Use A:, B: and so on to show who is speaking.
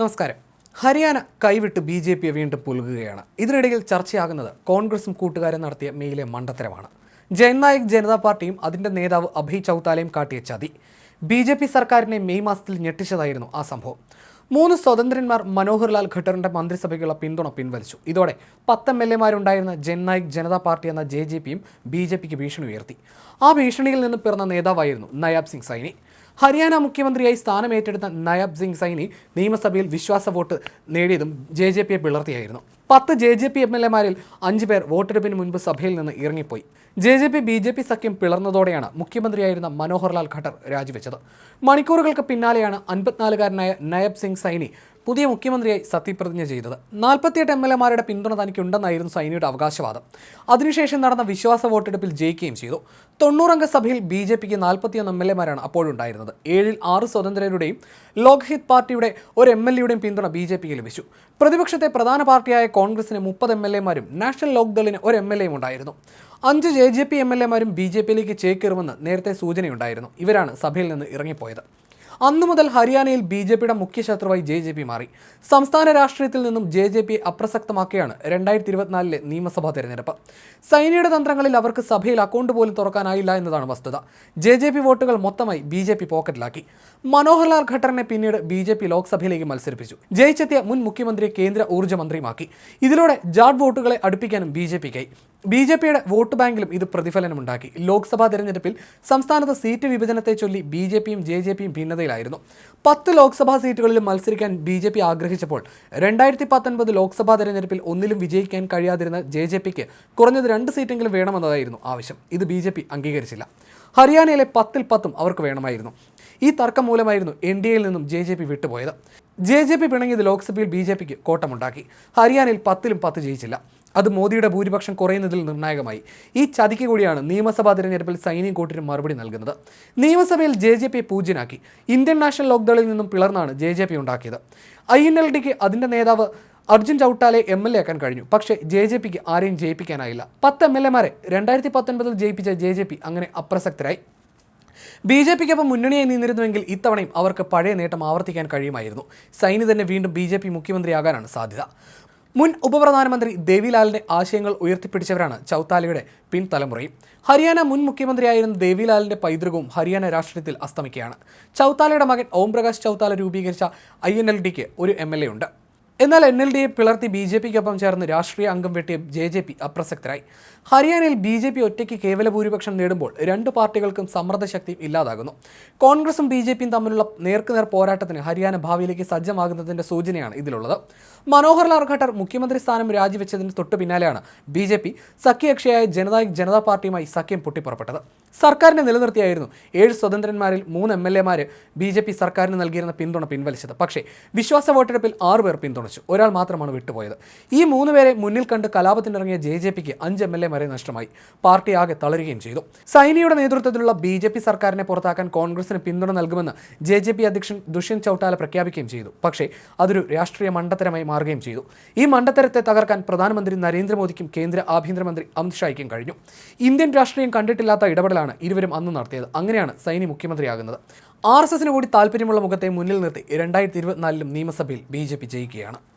A: നമസ്കാരം. ഹരിയാന കൈവിട്ട് B J പിയെ വീണ്ടും പുലുകുകയാണ് ഇതിനിടയിൽ ചർച്ചയാകുന്നത് കോൺഗ്രസും കൂട്ടുകാരും നടത്തിയ മെയിലെ മണ്ടത്തരമാണ്. ജയനായക് ജനതാ പാർട്ടിയും അതിന്റെ നേതാവ് അഭയ് ചൗത്താലയും കാട്ടിയ ചതി. ബി ജെ പി സർക്കാരിനെ മെയ് മാസത്തിൽ ഞെട്ടിച്ചതായിരുന്നു ആ സംഭവം. മൂന്ന് സ്വതന്ത്രന്മാർ മനോഹർലാൽ ഖട്ടറിന്റെ മന്ത്രിസഭയ്ക്കുള്ള പിന്തുണ പിൻവലിച്ചു. ഇതോടെ പത്ത് എം എൽ എമാരുണ്ടായിരുന്ന ജൻനായക് ജനതാ പാർട്ടി എന്ന ജെ ജെ പിയും ബി ജെ പിക്ക് ഭീഷണി ഉയർത്തി. ആ ഭീഷണിയിൽ നിന്ന് പിറന്ന നേതാവായിരുന്നു നയാബ് സിംഗ് സൈനി. ഹരിയാന മുഖ്യമന്ത്രിയായി സ്ഥാനമേറ്റെടുത്ത നയബ് സിംഗ് സൈനി നിയമസഭയിൽ വിശ്വാസ വോട്ട് നേടിയതും ജെ ജെ പിയെ പിളർത്തിയായിരുന്നു. പത്ത് J J P M L എമാരിൽ അഞ്ച് പേർ വോട്ടെടുപ്പിന് മുൻപ് സഭയിൽ നിന്ന് ഇറങ്ങിപ്പോയി. J J P B J P സഖ്യം പിളർന്നതോടെയാണ് മുഖ്യമന്ത്രിയായിരുന്ന മനോഹർലാൽ ഖട്ടർ രാജിവെച്ചത്. മണിക്കൂറുകൾക്ക് പിന്നാലെയാണ് അൻപത്തിനാലുകാരനായ നയബ് സിംഗ് സൈനി പുതിയ മുഖ്യമന്ത്രിയായി സത്യപ്രതിജ്ഞ ചെയ്തത്. നാൽപ്പത്തിയെട്ട് എം എൽ എമാരുടെ പിന്തുണ തനിക്കുണ്ടെന്നായിരുന്നു സൈനിയുടെ അവകാശവാദം. അതിനുശേഷം നടന്ന വിശ്വാസ വോട്ടെടുപ്പിൽ ജയിക്കുകയും ചെയ്തു. തൊണ്ണൂറംഗ സഭയിൽ ബി ജെ പിക്ക് നാൽപ്പത്തിയൊന്ന് എം എൽ എമാരാണ് അപ്പോഴുണ്ടായിരുന്നത് ഏഴിൽ ആറ് സ്വതന്ത്രരുടെയും ലോക്ഹിത് പാർട്ടിയുടെ ഒരു എം എൽ എയുടെയും പിന്തുണ ബി ജെ പിക്ക് ലഭിച്ചു. പ്രതിപക്ഷത്തെ പ്രധാന പാർട്ടിയായ കോൺഗ്രസിന് മുപ്പത് എം എൽ എമാരും നാഷണൽ ലോക്ദളിന് ഒരു എം എൽ എയും ഉണ്ടായിരുന്നു അഞ്ച് J J P M L എമാരും ബി ജെ പിയിലേക്ക് ചേക്കേറുമെന്ന് നേരത്തെ സൂചനയുണ്ടായിരുന്നു. ഇവരാണ് സഭയിൽ നിന്ന് ഇറങ്ങിപ്പോയത്. അന്നു മുതൽ ഹരിയാനയിൽ ബി ജെ പിയുടെ മുഖ്യ ശത്രുവായി ജെ ജെ പി മാറി. സംസ്ഥാന രാഷ്ട്രീയത്തിൽ നിന്നും ജെ ജെ പി അപ്രസക്തമാക്കിയാണ് രണ്ടായിരത്തി ഇരുപത്തിനാലിലെ നിയമസഭാ തെരഞ്ഞെടുപ്പ്. സൈനിയുടെ തന്ത്രങ്ങളിൽ അവർക്ക് സഭയിൽ അക്കൗണ്ട് പോലും തുറക്കാനായില്ല എന്നതാണ് വസ്തുത. ജെ ജെ പി വോട്ടുകൾ മൊത്തമായി ബി ജെ പി പോക്കറ്റിലാക്കി. മനോഹർലാൽ ഖട്ടറിനെ പിന്നീട് ബി ജെ പി ലോക്സഭയിലേക്ക് മത്സരിപ്പിച്ചു. ജയിച്ചെത്തിയ മുൻ മുഖ്യമന്ത്രിയെ കേന്ദ്ര ഊർജമന്ത്രിയുമാക്കി. ഇതിലൂടെ ജാഡ് വോട്ടുകളെ അടുപ്പിക്കാനും ബി ജെ പിക്കായി. ബി ജെ പിയുടെ വോട്ട് ബാങ്കിലും ഇത് പ്രതിഫലനമുണ്ടാക്കി. ലോക്സഭാ തെരഞ്ഞെടുപ്പിൽ സംസ്ഥാനത്ത് സീറ്റ് വിഭജനത്തെ ചൊല്ലി ബി ജെ പിയും ജെ ജെ പിയും ഭിന്നതയിലായിരുന്നു. പത്ത് ലോക്സഭാ സീറ്റുകളിലും മത്സരിക്കാൻ ബി ജെ പി ആഗ്രഹിച്ചപ്പോൾ രണ്ടായിരത്തി പത്തൊൻപത് ലോക്സഭാ തെരഞ്ഞെടുപ്പിൽ ഒന്നിലും വിജയിക്കാൻ കഴിയാതിരുന്ന ജെ ജെ പിക്ക് കുറഞ്ഞത് രണ്ട് സീറ്റെങ്കിലും വേണമെന്നതായിരുന്നു ആവശ്യം. ഇത് ബി ജെ പി അംഗീകരിച്ചില്ല. ഹരിയാനയിലെ പത്തിൽ പത്തും അവർക്ക് വേണമായിരുന്നു. ഈ തർക്കം മൂലമായിരുന്നു എൻ ഡി എയിൽ നിന്നും ജെ ജെ പി വിട്ടുപോയത്. ജെ ജെ പി പിണങ്ങിയത് ലോക്സഭയിൽ ബി ജെ പിക്ക് കോട്ടമുണ്ടാക്കി. ഹരിയാനയിൽ പത്തിലും പത്ത് ജയിച്ചില്ല. അത് മോദിയുടെ ഭൂരിപക്ഷം കുറയുന്നതിൽ നിർണായകമായി. ഈ ചതിക്ക് കൂടിയാണ് നിയമസഭാ തിരഞ്ഞെടുപ്പിൽ സൈനിക കൂട്ടിന് മറുപടി നൽകുന്നത്. നിയമസഭയിൽ ജെ ജെ പി പൂജ്യനാക്കി. ഇന്ത്യൻ നാഷണൽ ലോക്ദളിൽ നിന്നും പിളർന്നാണ് ജെ ജെ പി ഉണ്ടാക്കിയത്. ഐ എൻ എൽ ഡിക്ക് അതിന്റെ നേതാവ് അർജുൻ ചൌട്ടാലെ എം എൽ എ ആക്കാൻ കഴിഞ്ഞു. പക്ഷേ ജെ ജെ പിക്ക് ആരെയും ജയിപ്പിക്കാനായില്ല. പത്ത് എം എൽ എമാരെ രണ്ടായിരത്തി പത്തൊൻപതിൽ ജയിപ്പിച്ച ജെ ജെ പി അങ്ങനെ അപ്രസക്തരായി. ബി ജെ പിക്കൊപ്പം മുന്നണിയായി നിന്നിരുന്നുവെങ്കിൽ ഇത്തവണയും അവർക്ക് പഴയ നേട്ടം ആവർത്തിക്കാൻ കഴിയുമായിരുന്നു. സൈനി തന്നെ വീണ്ടും ബി ജെ പി മുഖ്യമന്ത്രിയാകാനാണ് സാധ്യത. മുൻ ഉപപ്രധാനമന്ത്രി ദേവിലാലിന്റെ ആശയങ്ങൾ ഉയർത്തിപ്പിടിച്ചവരാണ് ചൗത്താലയുടെ പിൻതലമുറയും. ഹരിയാന മുൻ മുഖ്യമന്ത്രിയായിരുന്ന ദേവിലാലിന്റെ പൈതൃകവും ഹരിയാന രാഷ്ട്രീയത്തിൽ അസ്തമിക്കുകയാണ്. ചൗത്താലയുടെ മകൻ ഓംപ്രകാശ് ചൌത്താല രൂപീകരിച്ച ഐ എൻ എൽ ഡിക്ക് ഒരു എം എൽ എ ഉണ്ട്. എന്നാൽ എൻ എൽ ഡിയെ പിളർത്തി ബി ജെ പിക്കൊപ്പം ചേർന്ന് രാഷ്ട്രീയ അംഗം വെട്ടിയ ജെ ജെ പി അപ്രസക്തരായി. ഹരിയാനയിൽ ബി ജെ പി ഒറ്റയ്ക്ക് കേവല ഭൂരിപക്ഷം നേടുമ്പോൾ രണ്ട് പാർട്ടികൾക്കും സമ്മർദ്ദ ശക്തിയും ഇല്ലാതാകുന്നു. കോൺഗ്രസും ബി ജെ പിയും തമ്മിലുള്ള നേർക്കുനേർ പോരാട്ടത്തിന് ഹരിയാന ഭാവിയിലേക്ക് സജ്ജമാകുന്നതിന്റെ സൂചനയാണ് ഇതിലുള്ളത്. മനോഹർലാൽ ഖട്ടർ മുഖ്യമന്ത്രി സ്ഥാനം രാജിവെച്ചതിന് തൊട്ടു പിന്നാലെയാണ് ബി ജെ പി സഖ്യകക്ഷിയായ ജനതായക് ജനതാ പാർട്ടിയുമായി സഖ്യം പൊട്ടിപ്പുറപ്പെട്ടത്. സർക്കാരിനെ നിലനിർത്തിയായിരുന്നു ഏഴ് സ്വതന്ത്രന്മാരിൽ മൂന്ന് എം എൽ എമാര് ബി ജെ പി സർക്കാരിന് നൽകിയിരുന്ന പിന്തുണ പിൻവലിച്ചത്. പക്ഷേ വിശ്വാസ വോട്ടെടുപ്പിൽ ആറ് പേർ പിന്തുണച്ചു ഒരാൾ മാത്രമാണ് വിട്ടുപോയത്. ഈ മൂന്ന് പേരെ മുന്നിൽ കണ്ട് കലാപത്തിനിറങ്ങിയ ജെ ജെ പിക്ക് അഞ്ച് എം എൽ എമാരെ നഷ്ടമായി. പാർട്ടി ആകെ തളരുകയും ചെയ്തു. സൈനിയുടെ നേതൃത്വത്തിലുള്ള ബി ജെ പി സർക്കാരിനെ പുറത്താക്കാൻ കോൺഗ്രസിന് പിന്തുണ നൽകുമെന്ന് ജെ ജെ പി അധ്യക്ഷൻ ദുഷ്യന്ത് ചൌട്ടാല പ്രഖ്യാപിക്കുകയും ചെയ്തു. പക്ഷേ അതൊരു രാഷ്ട്രീയ മണ്ടത്തരമായി മാറുകയും ചെയ്തു. ഈ മണ്ടത്തരത്തെ തകർക്കാൻ പ്രധാനമന്ത്രി നരേന്ദ്രമോദിക്കും കേന്ദ്ര ആഭ്യന്തരമന്ത്രി അമിത്ഷായ്ക്കും കഴിഞ്ഞു. ഇന്ത്യൻ രാഷ്ട്രീയം കണ്ടിട്ടില്ലാത്ത ഇടപെടലാണ് ഇരുവരും അന്ന് നടത്തിയത്. അങ്ങനെയാണ് സൈനി മുഖ്യമന്ത്രിയാകുന്നത്. ആർ എസ് എസിന് കൂടി താല്പര്യമുള്ള മുഖത്തെ മുന്നിൽ നിർത്തി രണ്ടായിരത്തി ഇരുപത്തിനാലിലും നിയമസഭയിൽ ബി ജെ പി ജയിക്കുകയാണ്.